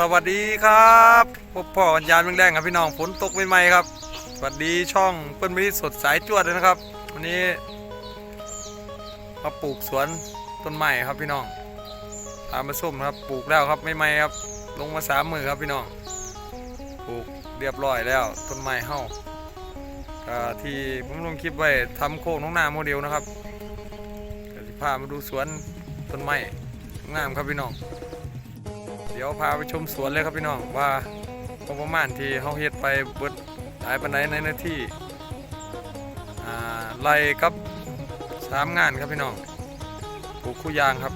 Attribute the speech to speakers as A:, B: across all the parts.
A: สวัสดีครับพบพ่อกันยามแรงๆครับพี่น้องฝนตกใหม่ๆครับ สวัสดีช่องเปิ้ลมิสดสายจวดเลยนะครับ วันนี้มาปลูกสวนต้นไม้ครับพี่น้องตามมาส้มครับ ปลูกแล้วครับใหม่ๆครับ ลงมาสามมือครับพี่น้อง ปลูกเรียบร้อยแล้วต้นไม้เฮ้าที่ผมลงคลิปไว้ทำโค้งน้องนาโมเดลนะครับจะพามาดูสวนต้นไม้งามครับพี่น้อง เดี๋ยวพาไปชมสวนเลยครับพี่น้องว่าพอประมาณที่เขาเฮ็ดไปเบิดหลายปันไดในหน้าที่ไล่กับสามงานครับพี่น้องปลูกคู่ยางครับ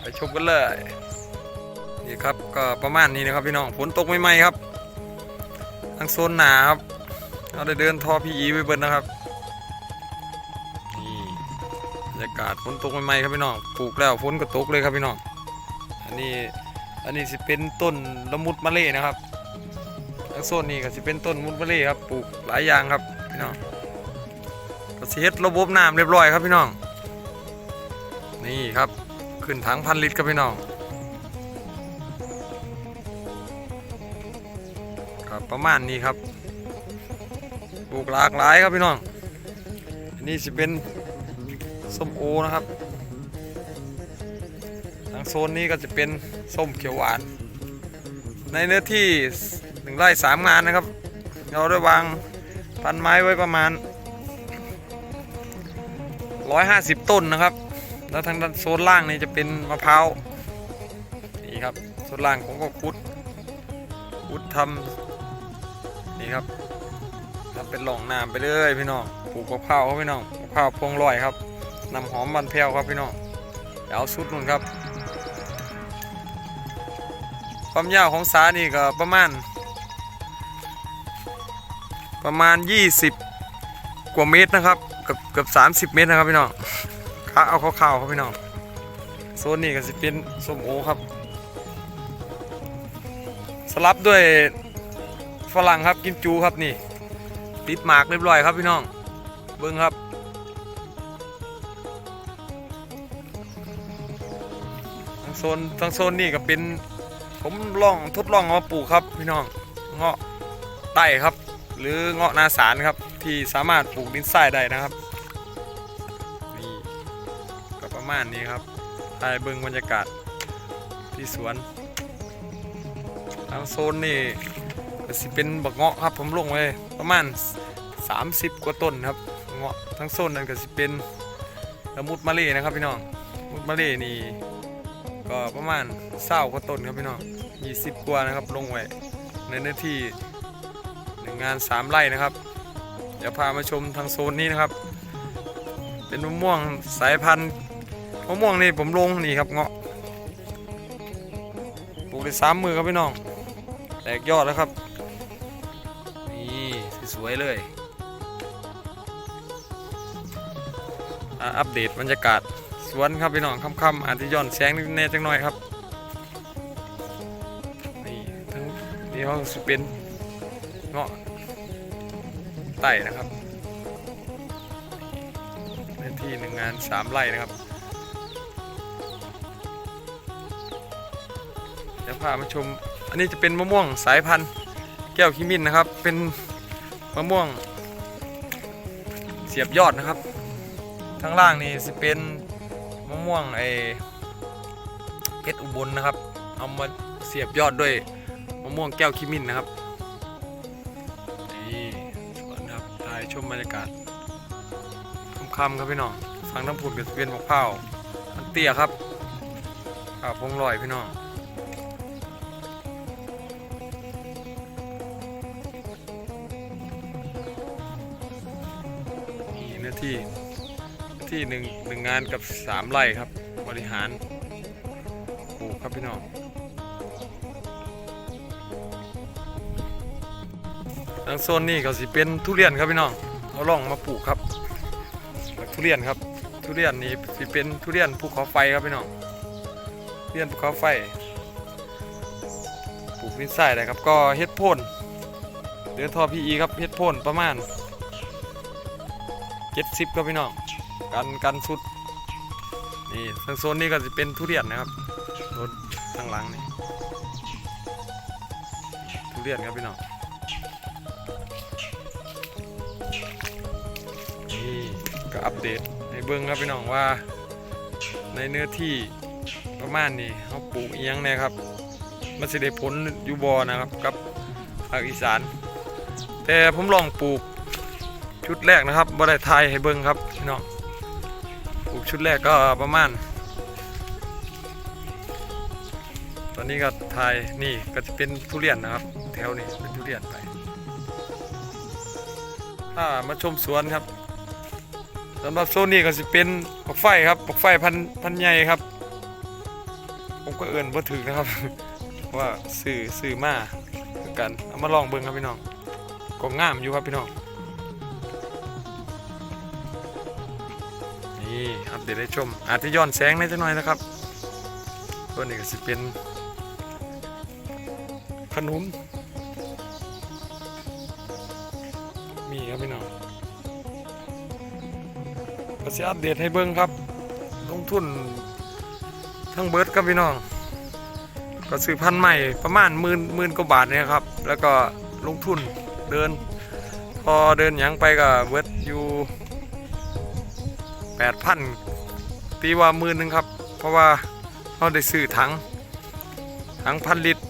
A: ไปชมกันเลยนี่ครับก็ประมาณนี้นะครับพี่น้องฝนตกใหม่ๆครับทางโซนหนาครับเราได้เดินทอพีอีไปเบิดนะครับนี่บรรยากาศฝนตกใหม่ๆครับพี่น้องปลูกแล้วฝนก็ตกเลยครับพี่น้อง นนี้อันนี้สิเป็นต้นละมุดมะเล่นะครับทางโซนนี้ก็สิเป็นต้นมุดมะเล่ครับปลูกหลายอย่างครับพี่น้องก็สิเฮ็ดระบบน้ำเรียบร้อยครับพี่น้อง นี่ครับขึ้นถังพันลิตรครับพี่น้องครับประมาณนี้ครับปลูกหลากหลายครับพี่น้องอันนี้สิเป็นส้มโอนะครับ ทางโซนนี้ก็จะเป็นส้มเขียวหวาน ในเนื้อที่หนึ่งไร่สามงานนะครับ เราได้วางพันไม้ไว้ประมาณ 150 ต้นนะครับ แล้วทางด้านโซนล่างนี่จะเป็นมะพร้าวนี่ครับโซนล่างผมก็คุดคุดทำนี่ครับทำเป็นหล่องน้ำไปเลยพี่น้องปลูกมะพร้าวครับพี่น้องมะพร้าวพวงลอยครับนำหอมมันแพ้วครับพี่น้องเดี๋ยวเอาสุดนู่นครับ ความยาวของสานี่ก็ประมาณ ประมาณ 20 กว่าเมตรนะครับเกับเกือบ30 เมตรนะครับพี่น้องขาเอาคร่าวๆครับพี่น้องโซนนี้ก็จะเป็นส้มโอครับ สลับด้วยฝรั่งครับกิมจูครับนี่ ติดหมากเรียบร้อยครับพี่น้อง เบิ้งครับทางโซนทางโซนนี่ก็เป็น ผมลองทดลองเอามาปลูกครับพี่น้องเงาะไต้ครับ หรือเงาะนาสารครับ ที่สามารถปลูกดินทรายได้นะครับนี่ก็ประมาณนี้ครับถ่ายเบิ่งบรรยากาศที่สวนทางโซนนี่ก็สิเป็นบักเงาะครับผมลงไว้ประมาณ 30 กว่าต้นครับเงาะทั้งโซนนั้นก็สิเป็นละมุดมะเล่นะครับพี่น้องมุดมะเล่นี่ก็ประมาณเศร้ากว่าต้นครับพี่น้อง 20กว่านะครับลงไว้ในเนื้อที่หนึ่งงาน3ไร่นะครับเดี๋ยวพามาชมทางโซนนี้นะครับ เป็นมะม่วงสายพันธุ์มะม่วงนี่ผมลงนี่ครับเงาะปลูกได้สามมือครับพี่น้องแตกยอดแล้วครับ นี่สวยเลยอะอัปเดตบรรยากาศสวนครับพี่น้องค่ำๆอาจจะย้อนแสงนิดแน่จังหน่อยครับ นี่เขาสิเป็นเงาะไต่นะครับในที่หนึ่งงานสามไร่นะครับเดี๋ยวพามาชม อันนี้จะเป็นมะม่วงสายพันธุ์แก้วขี้มินนะครับ เป็นมะม่วงเสียบยอดนะครับ ทั้งล่างนี่จะเป็นมะม่วงไอเพชรอุบลนะครับ เอามาเสียบยอดด้วย มะม่วงแก้วคิมินนะครับนี่สวนครับถ่ายชมบรรยากาศค่ำๆครับพี่น้องฟังน้ำผุดกับเป็นมะพร้าอันเตี้ยครับข้าวพงลอยพี่น้องนี่เนื้อที่ที่หนึ่งหนึ่งงานกับสามไร่ครับ บริหารปลูกครับพี่น้อง ทางโซนนี้ก็สิเป็นทุเรียนครับพี่น้องเราล่องมาปลูกครับ ทุเรียนครับ ทุเรียนนี่สิเป็นทุเรียนภูเขาไฟครับพี่น้องทุเรียนภูเขาไฟ ปลูกนิสัยได้ครับ ก็เฮ็ดพ่นเดือทอพีอีครับเฮ็ดพ่นประมาณ70ครับพี่น้องกันกันสุดนี่ทางโซนนี้ก็จะเป็นทุเรียนนะครับรถทางหลังนี่ทุเรียนครับพี่น้อง ก็อัปเดตให้เบิ่งครับพี่น้องว่า ในเนื้อที่ประมาณนี้เขาปลูกเอียงเนี่ยครับ มันสิได้ผลอยู่บ่นะครับกับภาคอีสาน แต่ผมลองปลูกชุดแรกนะครับบ่ได้ทายให้เบิ่งครับพี่น้องปลูกชุดแรกก็ประมาณ ตอนนี้ก็ทายนี่ก็จะเป็นทุเรียนนะครับ แถวนี้เป็นทุเรียนไปถ้ามาชมสวนครับ สำหรับโซนนี้ก็จะเป็นปลักไฟครับปลักไฟพันพันใหญ่ครับ ผมก็เอื่นบ่ถึงนะครับ ว่าสื่อสื่อมาคือกันเอามาลองเบิ่งครับพี่น้องก็งามอยู่ครับพี่น้องนี่อัปเดตให้ชม อาจจะย้อนแสงนิดหน่อยนะครับตัวนี้ก็สิเป็นขนุนมีครับพี่น้อง ก็สิอัปเดตให้เบิ่งครับ ลงทุน ทั้งเบิร์ดครับพี่น้อง ก็ซื้อพันธุ์ใหม่ประมาณหมื่นหมื่นกว่าบาทเนี่ยครับ แล้วก็ลงทุนเดิน พอเดินหยังไปก็เบิร์ดอยู่แปดพันตีว่าหมื่นหนึ่งครับ เพราะว่าเราได้ซื้อถังถังพันลิตร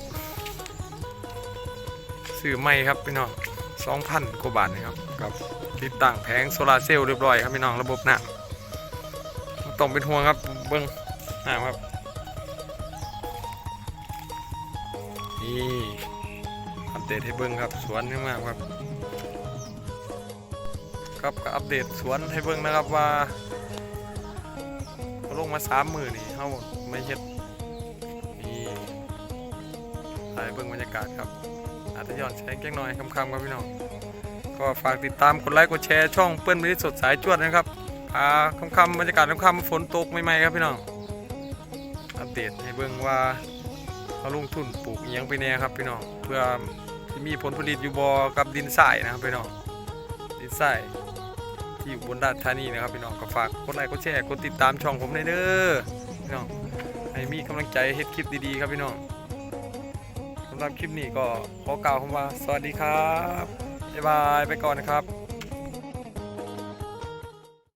A: ซื้อใหม่ครับพี่น้อง สองพันกว่าบาทนะครับกับติดตั้งแผงโซลาเซลล์เรียบร้อยครับพี่น้องระบบน้ำต้องเป็นห่วงครับเบิ้งน้ำครับนี่อัปเดตให้เบิ่งครับสวนงามๆครับ ครับก็อัปเดตสวนให้เบิ่งนะครับว่าลงมาสามมือนี่เขาไม่เฮ็ดนี่ถ่ายเบิ่งบรรยากาศครับ อาจจะย้อนแสงแก้งหน่อยคำๆครับพี่น้องก็ฝากติดตามกดไลค์กดแชร์ช่องเปิ้ลมิตรสดสายจวดนะครับพาคำๆบรรยากาศคำๆฝนตกใหม่ๆครับพี่น้องอัปเดตให้เบิ่งว่าเขาลงทุนปลูกอิหยังไปแน่ครับพี่น้องเพื่อที่มีผลผลิตอยู่บ่กับดินทรายนะครับพี่น้องดินทรายที่อยู่บนด้านธานีนะครับพี่น้องก็ฝากกดไลค์กดแชร์กดติดตามช่องผมในอยเด้อพี่น้องให้มีกำลังใจเฮ็ดคลิปดีๆครับพี่น้อง สำหรับคลิปนี้ก็ขอกล่าวคำว่า สวัสดีครับบ๊ายบายไปก่อนนะครับ